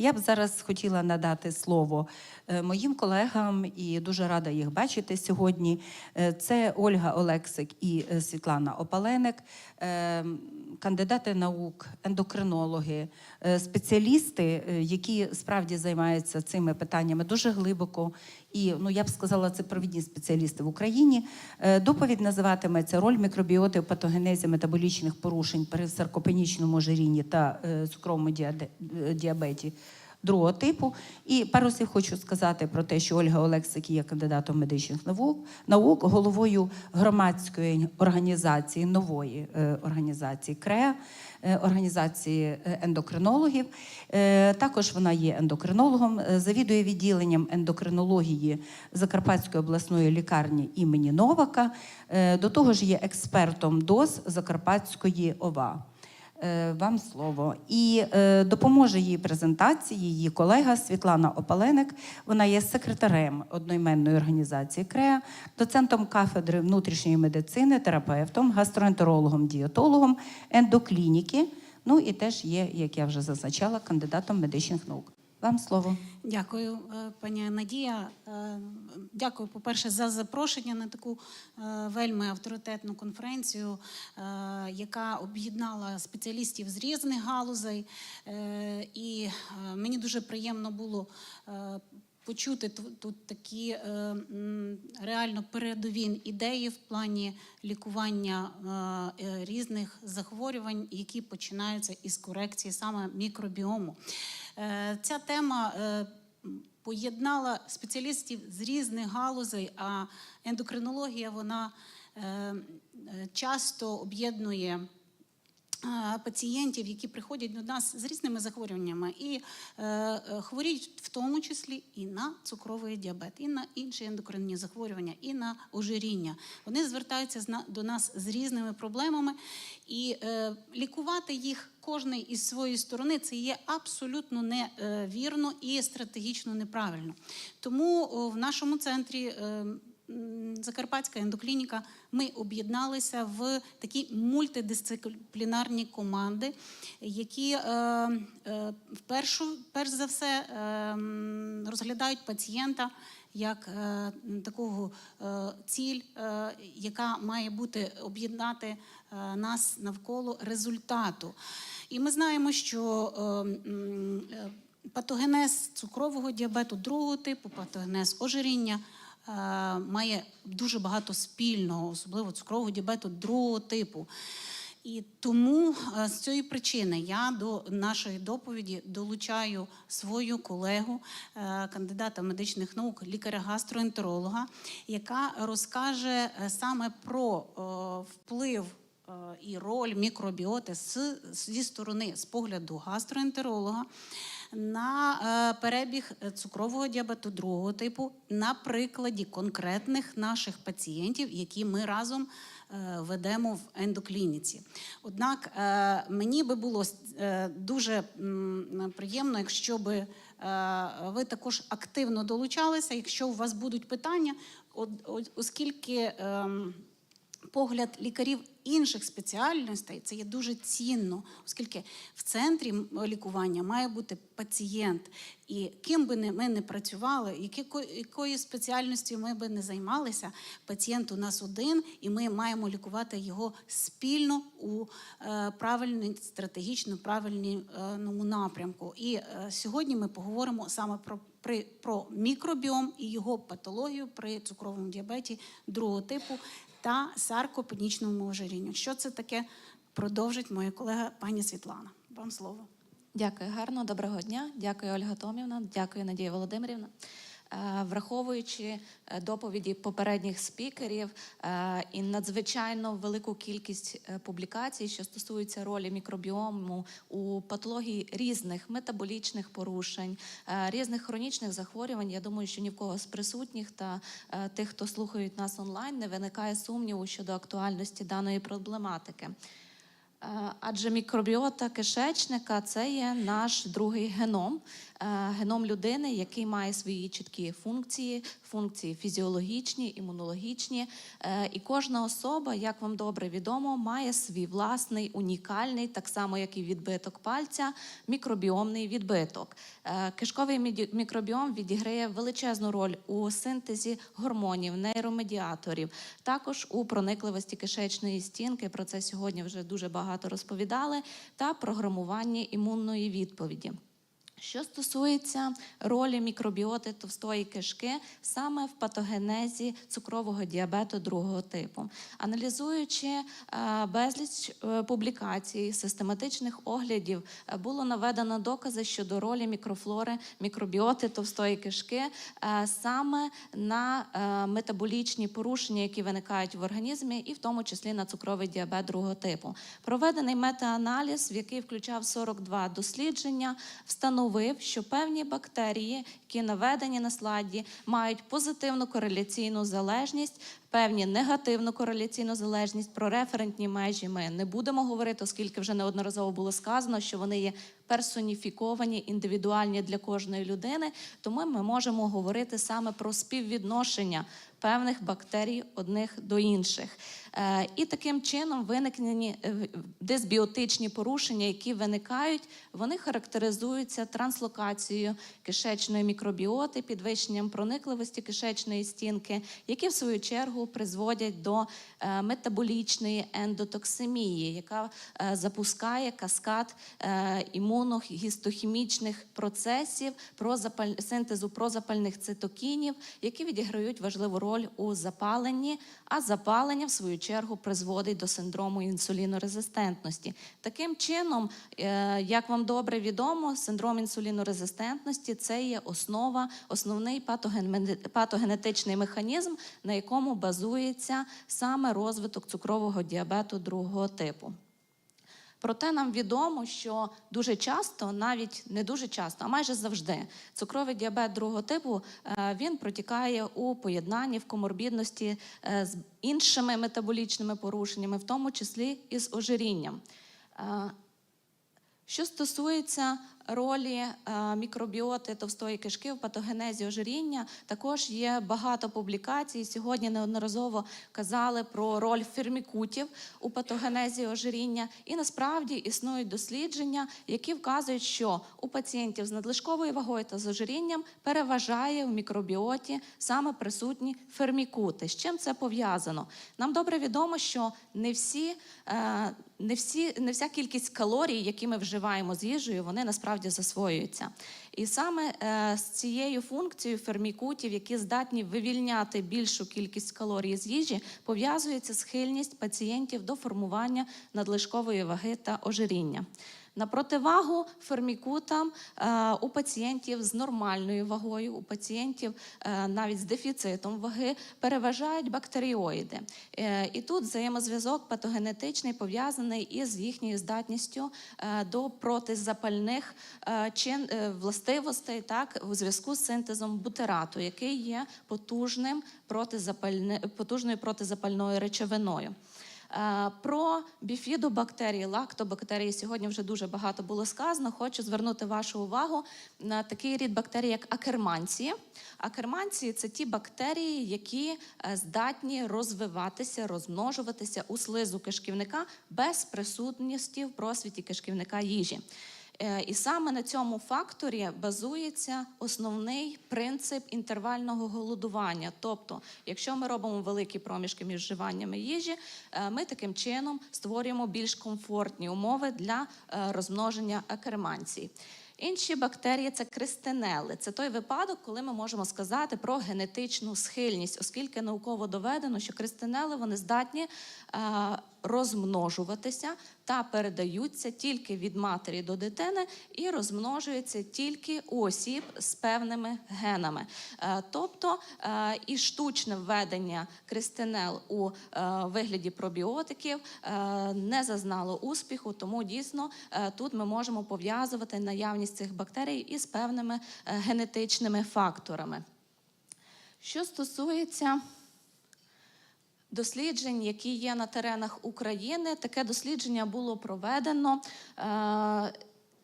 Я б зараз хотіла надати слово е, моїм колегам і дуже рада їх бачити сьогодні. Е, Це Ольга Олексик і е, Світлана Опаленик, е, кандидати наук, ендокринологи, е, спеціалісти, е, які справді займаються цими питаннями дуже глибоко. І ну я б сказала, це провідні спеціалісти в Україні. Е, Доповідь називатиметься роль мікробіоти в патогенезі метаболічних порушень при саркопенічному ожирінні та цукровому діабеті другого типу. І пару слів хочу сказати про те, що Ольга Олексик є кандидатом медичних наук, головою громадської організації нової е, організації КРЕА, е, організації е, ендокринологів. Також вона є ендокринологом, завідує відділенням ендокринології Закарпатської обласної лікарні імені Новака. До того ж є експертом ДОЗ Закарпатської ОВА. Е, Вам слово. І е, допоможе її презентації її колега Світлана Опаленик. Вона є секретарем одноіменної організації КРЕА, доцентом кафедри внутрішньої медицини, терапевтом, гастроентерологом, дієтологом, ендоклініки. Ну і теж є, як я вже зазначала, кандидатом медичних наук. Вам слово. Дякую, е, пані Надія. Е, Дякую, по-перше, за запрошення на таку е, вельми авторитетну конференцію, яка об'єднала спеціалістів з різних галузей. І мені дуже приємно було. Почути тут такі реально передові ідеї в плані лікування різних захворювань, які починаються із корекції саме мікробіому. Е, Ця тема е, поєднала спеціалістів з різних галузей, а ендокринологія вона е, часто об'єднує. Пацієнтів, які приходять до нас з різними захворюваннями, і е, е, хворіють в тому числі і на цукровий діабет, і на інші ендокринні захворювання, і на ожиріння. Вони звертаються до нас з різними проблемами, і е, лікувати їх кожний із своєї сторони це є абсолютно невірно і стратегічно неправильно. Тому в нашому центрі. Закарпатська ендоклініка, ми об'єдналися в такі мультидисциплінарні команди, які е, е, впершу, перш за все е, розглядають пацієнта як е, такого е, ціль, е, яка має бути об'єднати е, нас навколо результату. І ми знаємо, що е, е, патогенез цукрового діабету другого типу, патогенез ожиріння має дуже багато спільного, особливо цукрового діабету другого типу. І тому е, з цієї причини я до нашої доповіді долучаю свою колегу, е, кандидата медичних наук, лікаря-гастроентеролога, яка розкаже е, саме про е, вплив е, і роль мікробіоти зі сторони з погляду гастроентеролога на е, перебіг цукрового діабету другого типу на прикладі конкретних наших пацієнтів, які ми разом е, ведемо в ендоклініці. Однак е, мені би було дуже приємно, якщо би ви також активно долучалися, якщо у вас будуть питання, оскільки. Погляд лікарів інших спеціальностей це є дуже цінно, оскільки в центрі лікування має бути пацієнт. І ким би ми не працювали, якою спеціальністю ми би не займалися, пацієнт у нас один, і ми маємо лікувати його спільно у е, правильній, стратегічно правильному напрямку. І е, сьогодні ми поговоримо саме про при про мікробіом і його патологію при цукровому діабеті другого типу та саркопенічному ожирінню. Що це таке? Продовжить моя колега пані Світлана. Вам слово. Дякую гарно, доброго дня. Дякую, Ольга Томівна. Дякую, Надія Володимирівна. Е, Враховуючи е, доповіді попередніх спікерів е, і надзвичайно велику кількість публікацій, що стосуються ролі мікробіому у патології різних метаболічних порушень, різних хронічних захворювань, я думаю, що ні в кого з присутніх та тих, хто слухають нас онлайн, не виникає сумніву щодо актуальності даної проблематики. Е, Адже мікробіота кишечника це є наш другий геном, е, геном людини, який має свої чіткі функції, функції фізіологічні, імунологічні. Е, І кожна особа, як вам добре відомо, має свій власний унікальний, так само як і відбиток пальця, мікробіомний відбиток. Кишковий мікробіом відіграє величезну роль у синтезі гормонів, нейромедіаторів, також у проникливості кишечної стінки. Про це сьогодні вже дуже багато розповідали, та програмування імунної відповіді. Що стосується ролі мікробіоти товстої кишки саме в патогенезі цукрового діабету другого типу, аналізуючи е, безліч е, публікацій, систематичних оглядів, е, було наведено докази щодо ролі мікрофлори, мікробіоти товстої кишки саме на метаболічні порушення, які виникають в організмі, і в тому числі на цукровий діабет другого типу. Проведений метааналіз, в який включав 42 дослідження, встановив, що певні бактерії, які наведені на слайді, мають позитивну кореляційну залежність. Певні негативну кореляційну залежність про референтні межі ми не будемо говорити, оскільки вже неодноразово було сказано, що вони є персоніфіковані, індивідуальні для кожної людини. Тому ми можемо говорити саме про співвідношення певних бактерій одних до інших. Е, І таким чином виникнені е, дисбіотичні порушення, які виникають, вони характеризуються транслокацією кишечної мікробіоти, підвищенням проникливості кишечної стінки, які в свою чергу призводять до е, метаболічної ендотоксимії, яка запускає каскад імуногістохімічних процесів синтезу прозапальних цитокінів, які відіграють важливу роль у запаленні, а запалення, в свою чергу, призводить до синдрому інсулінорезистентності. Таким чином, е, як вам добре відомо, синдром інсулінорезистентності це є основа, основний патогенетичний механізм, на якому базується саме розвиток цукрового діабету другого типу. Проте нам відомо, що дуже часто, навіть не дуже часто, а майже завжди, цукровий діабет другого типу е, він протікає у поєднанні в коморбідності е, з іншими метаболічними порушеннями, в тому числі і з ожирінням. Е, Що стосується ролі е, мікробіоти товстої кишки в патогенезі ожиріння, також є багато публікацій. Сьогодні неодноразово казали про роль фермікутів у патогенезі ожиріння. І насправді існують дослідження, які вказують, що у пацієнтів з надлишковою вагою та з ожирінням переважає в мікробіоті саме присутні фермікути. З чим це пов'язано? Нам добре відомо, що не всі. Не всі не вся кількість калорій, які ми вживаємо з їжею, вони насправді засвоюються. І саме е, з цією функцією фермікутів, які здатні вивільняти більшу кількість калорій з їжі, пов'язується схильність пацієнтів до формування надлишкової ваги та ожиріння. На противагу фермікутам е, у пацієнтів з нормальною вагою, у пацієнтів е, навіть з дефіцитом ваги переважають бактеріоїди. Е, і тут взаємозв'язок патогенетичний пов'язаний із їхньою здатністю до протизапальних чин, властивостей, так, у зв'язку з синтезом бутерату, який є потужним протизапальне, потужною протизапальною речовиною. Е, Про біфідобактерії, лактобактерії сьогодні вже дуже багато було сказано. Хочу звернути вашу увагу на такий рід бактерій, як акерманції. Акерманції це ті бактерії, які е, здатні розвиватися, розмножуватися у слизу кишківника без присутності в просвіті кишківника їжі. Е, І саме на цьому факторі базується основний принцип інтервального голодування. Тобто, якщо ми робимо великі проміжки між вживаннями їжі, е, ми таким чином створюємо більш комфортні умови для е, розмноження акерманцій. Інші бактерії це кристинели. Це той випадок, коли ми можемо сказати про генетичну схильність, оскільки науково доведено, що кристинели вони здатні розмножуватися та передаються тільки від матері до дитини і розмножуються тільки осіб з певними генами. Е, Тобто е, і штучне введення кристинел у е, вигляді пробіотиків не зазнало успіху, тому дійсно тут ми можемо пов'язувати наявність цих бактерій із певними генетичними факторами. Що стосується досліджень, які є на теренах України. Таке дослідження було проведено. е,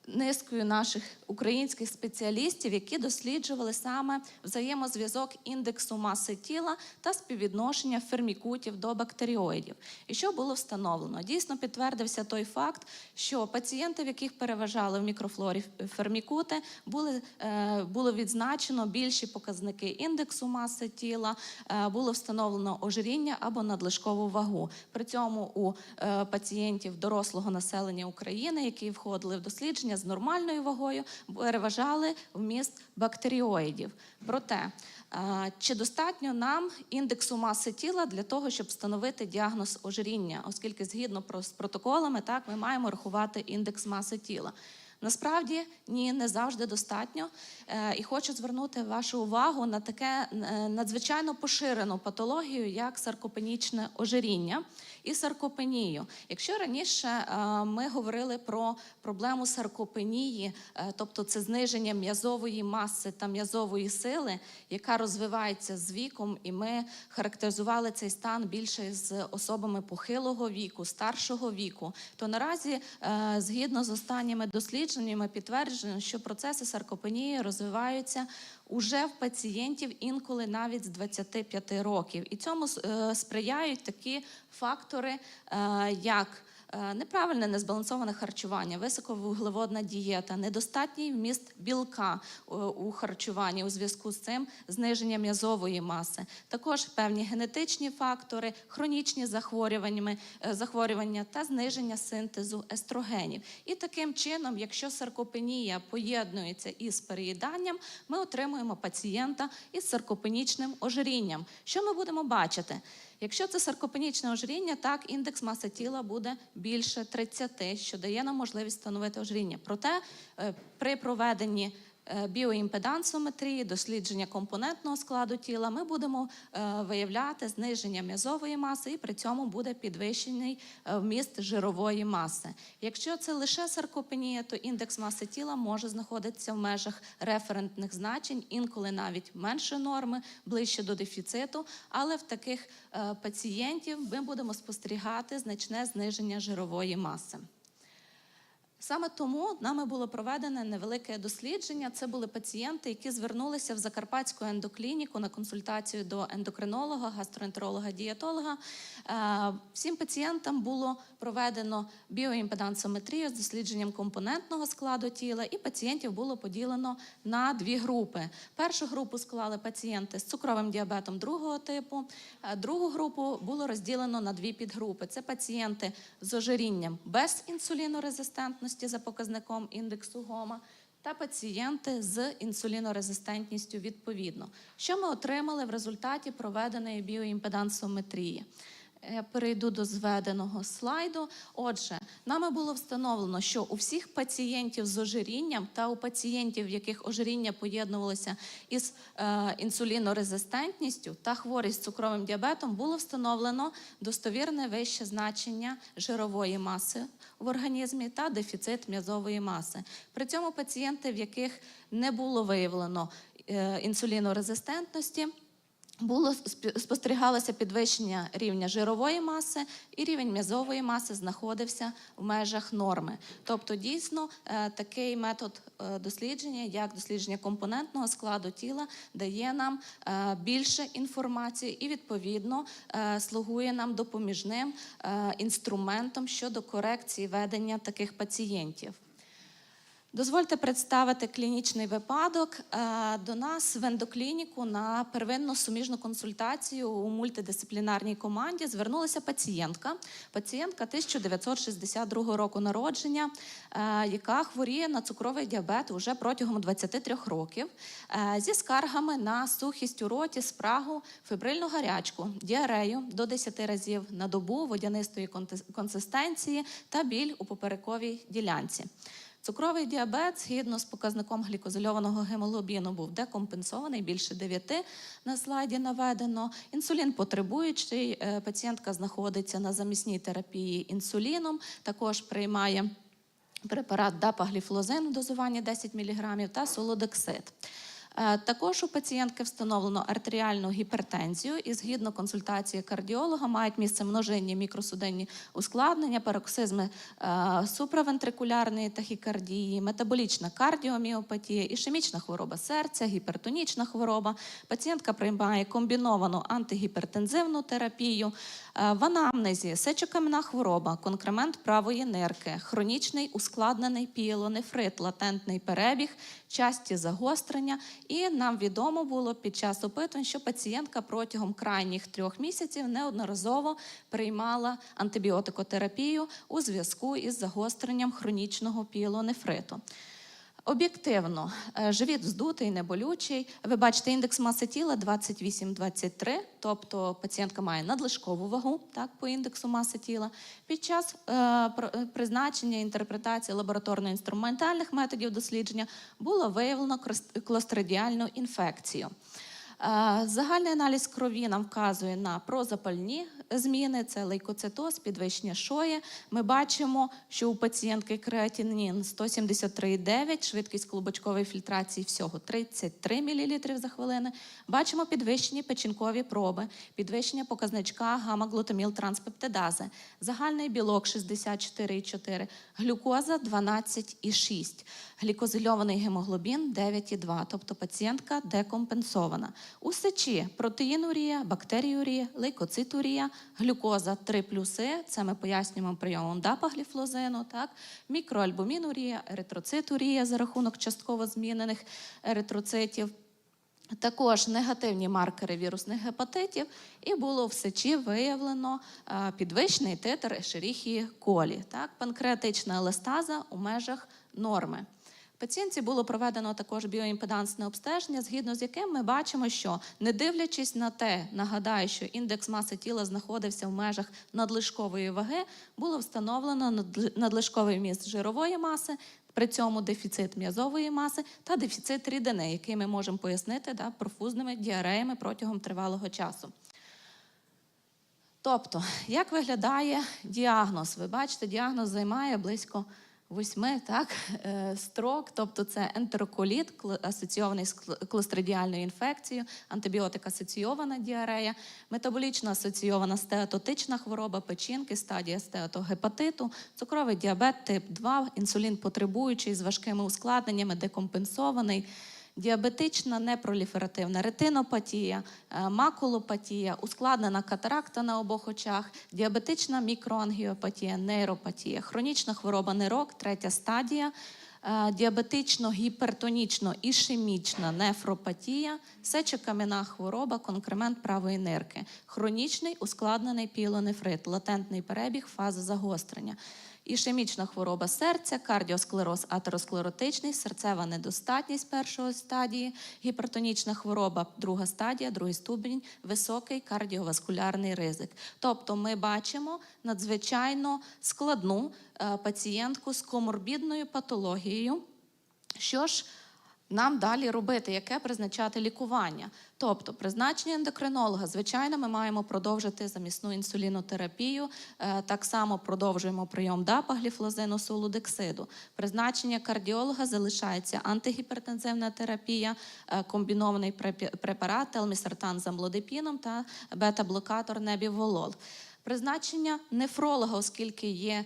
Низкою наших українських спеціалістів, які досліджували саме взаємозв'язок індексу маси тіла та співвідношення фермікутів до бактеріоїдів. І що було встановлено? Дійсно підтвердився той факт, що пацієнти, в яких переважали в мікрофлорі фермікути, були, е, було відзначено більші показники індексу маси тіла, е, було встановлено ожиріння або надлишкову вагу. При цьому у е, пацієнтів дорослого населення України, які входили в дослідження з нормальною вагою, переважали вміст бактеріоїдів. Проте, е, чи достатньо нам індексу маси тіла для того, щоб встановити діагноз ожиріння, оскільки згідно з протоколами, так ми маємо рахувати індекс маси тіла. Насправді ні, не завжди достатньо. Е, І хочу звернути вашу увагу на таке е, надзвичайно поширену патологію, як саркопенічне ожиріння і саркопенію. Якщо раніше е, ми говорили про проблему саркопенії, тобто це зниження м'язової маси та м'язової сили, яка розвивається з віком, і ми характеризували цей стан більше з особами похилого віку, старшого віку, то наразі, згідно з останніми дослідженнями, підтверджено, що процеси саркопенії розвиваються уже в пацієнтів інколи навіть з 25 років. І цьому е, сприяють такі фактори, е, як Неправильне незбалансоване харчування, високовуглеводна дієта, недостатній вміст білка е, у харчуванні у зв'язку з цим зниження м'язової маси, також певні генетичні фактори, хронічні е, захворювання та зниження синтезу естрогенів. І таким чином, якщо саркопенія поєднується із переїданням, ми отримуємо пацієнта із саркопенічним ожирінням. Що ми будемо бачити? Якщо це саркопенічне ожиріння, так індекс маси тіла буде більше 30, що дає нам можливість встановити ожиріння. Проте е, при проведенні біоімпедансометрії, дослідження компонентного складу тіла, ми будемо е, виявляти зниження м'язової маси, і при цьому буде підвищений е, вміст жирової маси. Якщо це лише саркопенія, то індекс маси тіла може знаходитися в межах референтних значень, інколи навіть менше норми, ближче до дефіциту. Але в таких е, пацієнтів ми будемо спостерігати значне зниження жирової маси. Саме тому нами було проведене невелике дослідження. Це були пацієнти, які звернулися в Закарпатську ендоклініку на консультацію до ендокринолога, гастроентеролога, дієтолога. Е, Всім пацієнтам було проведено біоімпедансометрію з дослідженням компонентного складу тіла, і пацієнтів було поділено на дві групи. Першу групу склали пацієнти з цукровим діабетом другого типу. е, Другу групу було розділено на дві підгрупи. Це пацієнти з ожирінням без інсулінорезистентності за показником індексу ГОМА та пацієнти з інсулінорезистентністю відповідно. Що ми отримали в результаті проведеної біоімпедансометрії? Я перейду до зведеного слайду. Отже, нами було встановлено, що у всіх пацієнтів з ожирінням та у пацієнтів, в яких ожиріння поєднувалося із е, інсулінорезистентністю та хворість з цукровим діабетом, було встановлено достовірне вище значення жирової маси в організмі та дефіцит м'язової маси. При цьому пацієнти, в яких не було виявлено е, інсулінорезистентності, було спостерігалося підвищення рівня жирової маси, і рівень м'язової маси знаходився в межах норми. Тобто, дійсно, е, такий метод е, дослідження, як дослідження компонентного складу тіла, дає нам е, більше інформації і, відповідно, слугує нам допоміжним інструментом щодо корекції ведення таких пацієнтів. Дозвольте представити клінічний випадок. Е, До нас в ендоклініку на первинну суміжну консультацію у мультидисциплінарній команді звернулася пацієнтка. Пацієнтка 1962 року народження, е, яка хворіє на цукровий діабет уже протягом 23 років, е, зі скаргами на сухість у роті, спрагу, фібрильну гарячку, діарею до 10 разів на добу водянистої консистенції та біль у поперековій ділянці. Цукровий діабет, згідно з показником глікозильованого гемоглобіну, був декомпенсований більше 9 на слайді наведено. Інсулін потребуючий. е, Пацієнтка знаходиться на замісній терапії інсуліном, також приймає препарат дапагліфлозин в дозуванні 10 мг та солодексид. Е, Також у пацієнтки встановлено артеріальну гіпертензію і згідно консультації кардіолога мають місце множинні мікросудинні ускладнення, пароксизми е, суправентрикулярної тахікардії, метаболічна кардіоміопатія, ішемічна хвороба серця, гіпертонічна хвороба. Пацієнтка приймає комбіновану антигіпертензивну терапію. Е, В анамнезі сечокам'яна хвороба, конкремент правої нирки, хронічний ускладнений пієлонефрит, латентний перебіг, часті загострення. І нам відомо було під час опитувань, що пацієнтка протягом крайніх трьох місяців неодноразово приймала антибіотикотерапію у зв'язку із загостренням хронічного пієлонефриту. Об'єктивно, е, живіт вздутий, неболючий. Ви бачите індекс маси тіла 28-23, тобто пацієнтка має надлишкову вагу так, по індексу маси тіла. Під час е, е, призначення інтерпретації лабораторно-інструментальних методів дослідження було виявлено клостридіальну інфекцію. Е, Загальний аналіз крові нам вказує на прозапальні зміни, це лейкоцитоз, підвищення шої. Ми бачимо, що у пацієнтки креатинін 173,9, швидкість клубочкової фільтрації всього 33 мл за хвилину. Бачимо підвищені печінкові проби, підвищення показничка гамма-глутаміл-транспептидази, загальний білок 64,4, глюкоза 12,6, глікозильований гемоглобін 9,2, тобто пацієнтка декомпенсована. У сечі протеїнурія, бактеріурія, лейкоцитурія, глюкоза 3 плюси, це ми пояснюємо прийомом дапагліфлозину, так? мікроальбумінурія, еритроцитурія за рахунок частково змінених еритроцитів. Також негативні маркери вірусних гепатитів, і було в сечі виявлено е, підвищений титр Ешеріхії колі, так, панкреатична еластаза у межах норми. Пацієнтці було проведено також біоімпедансне обстеження, згідно з яким ми бачимо, що не дивлячись на те, нагадаю, що індекс маси тіла знаходився в межах надлишкової ваги, було встановлено надлишковий вміст жирової маси, при цьому дефіцит м'язової маси та дефіцит рідини, який ми можемо пояснити да, профузними діареями протягом тривалого часу. Тобто, як виглядає діагноз? Ви бачите, діагноз займає близько восьми так, е, строк, тобто це ентероколіт, асоційований з кл- клостридіальною інфекцією, антибіотик асоційована діарея, метаболічно асоційована стеатотична хвороба печінки, стадія стеатогепатиту, цукровий діабет тип 2, інсулін потребуючий з важкими ускладненнями, декомпенсований. Діабетична непроліферативна ретинопатія, е, макулопатія, ускладнена катаракта на обох очах, діабетична мікроангіопатія, нейропатія, хронічна хвороба нирок, третя стадія, е, діабетично-гіпертонічно-ішемічна нефропатія, сечокам'яна хвороба, конкремент правої нирки, хронічний ускладнений пілонефрит, латентний перебіг, фаза загострення. Ішемічна хвороба серця, кардіосклероз атеросклеротичний, серцева недостатність першої стадії, гіпертонічна хвороба, друга стадія, другий ступінь, високий кардіоваскулярний ризик. Тобто ми бачимо надзвичайно складну е, пацієнтку з коморбідною патологією. Що ж нам далі робити, яке призначати лікування? Тобто, призначення ендокринолога, звичайно, ми маємо продовжити замісну інсулінотерапію. Е, Так само продовжуємо прийом дапагліфлозину, солудексиду. Призначення кардіолога залишається антигіпертензивна терапія, е, комбінований препарат телмісертан з амлодипіном та бета-блокатор небіволол. Призначення нефролога, оскільки є.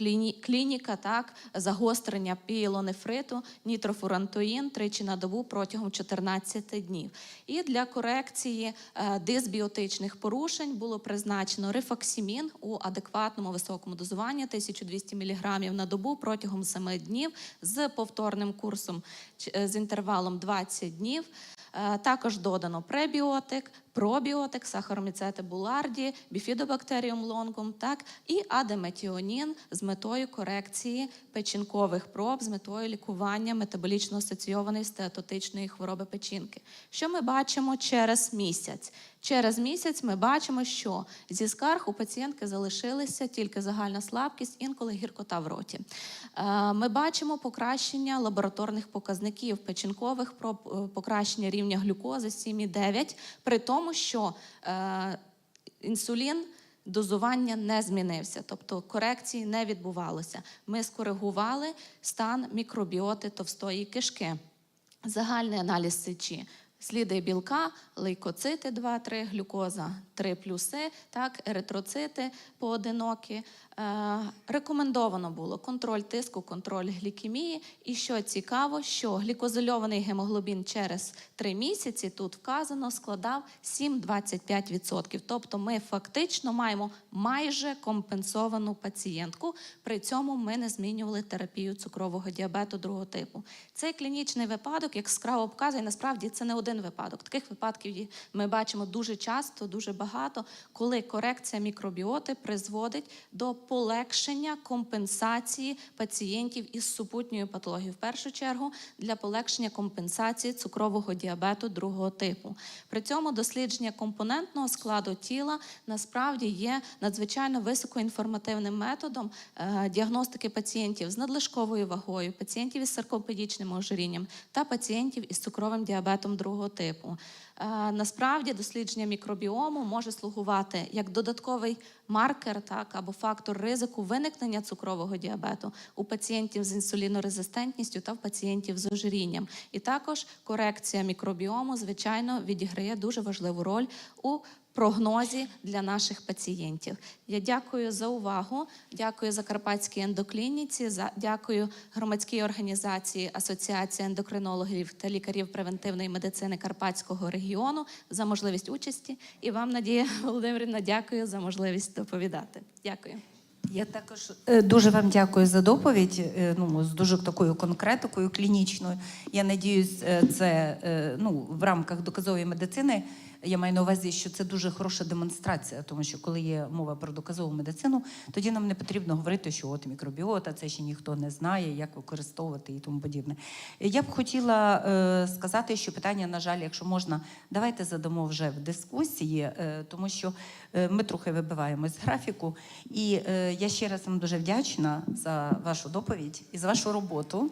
Кліні- клініка, так, загострення піелонефриту, нітрофурантоїн тричі на добу протягом 14 днів. І для корекції е, дисбіотичних порушень було призначено рифоксимін у адекватному високому дозуванні 1200 мг на добу протягом 7 днів з повторним курсом е, з інтервалом 20 днів. Е, Також додано пребіотик, пробіотик, сахароміцети буларді, біфідобактеріум лонгум, так і адеметіонін з метою корекції печінкових проб, з метою лікування метаболічно асоційованої стеатотичної хвороби печінки. Що ми бачимо через місяць? Через місяць ми бачимо, що зі скарг у пацієнтки залишилися тільки загальна слабкість, інколи гіркота в роті. Е, Ми бачимо покращення лабораторних показників печінкових проб, е, покращення рівня глюкози 7,9, при тому, що е, інсулін. Дозування не змінився, тобто корекції не відбувалося. Ми скоригували стан мікробіоти товстої кишки. Загальний аналіз сечі. Сліди білка, лейкоцити 2-3, глюкоза 3 плюси, так, еритроцити поодинокі. Е, рекомендовано було контроль тиску, контроль глікемії. І що цікаво, що глікозольований гемоглобін через 3 місяці тут вказано складав 7-25%. Тобто ми фактично маємо майже компенсовану пацієнтку. При цьому ми не змінювали терапію цукрового діабету другого типу. Цей клінічний випадок, як скраво показує, насправді це не один випадок. Таких випадків ми бачимо дуже часто, дуже багато, коли корекція мікробіоти призводить до полегшення компенсації пацієнтів із супутньою патологією. В першу чергу для полегшення компенсації цукрового діабету другого типу. При цьому дослідження компонентного складу тіла насправді є надзвичайно високоінформативним методом е, діагностики пацієнтів з надлишковою вагою, пацієнтів із саркопедічним ожирінням та пацієнтів із цукровим діабетом другого типу. Е, Насправді дослідження мікробіому може слугувати як додатковий маркер, так або фактор ризику виникнення цукрового діабету у пацієнтів з інсулінорезистентністю та в пацієнтів з ожирінням. І також корекція мікробіому, звичайно, відіграє дуже важливу роль у прогнозі для наших пацієнтів. Я дякую за увагу. Дякую Закарпатській ендоклініці. Дякую громадській організації Асоціація ендокринологів та лікарів превентивної медицини Карпатського регіону за можливість участі. І вам, Надія Володимирівна, дякую за можливість доповідати. Дякую. Я також е, дуже вам дякую за доповідь. е, Ну, з дуже такою конкретикою клінічною. Я надіюсь, е, це ну, в рамках доказової медицини. Я маю на увазі, що це дуже хороша демонстрація, тому що коли є мова про доказову медицину, тоді нам не потрібно говорити, що от мікробіота, це ще ніхто не знає, як використовувати і тому подібне. Я б хотіла е, сказати, що питання, на жаль, якщо можна, давайте задамо вже в дискусії, е, тому що е, ми трохи вибиваємось з графіку. І е, я ще раз вам дуже вдячна за вашу доповідь і за вашу роботу.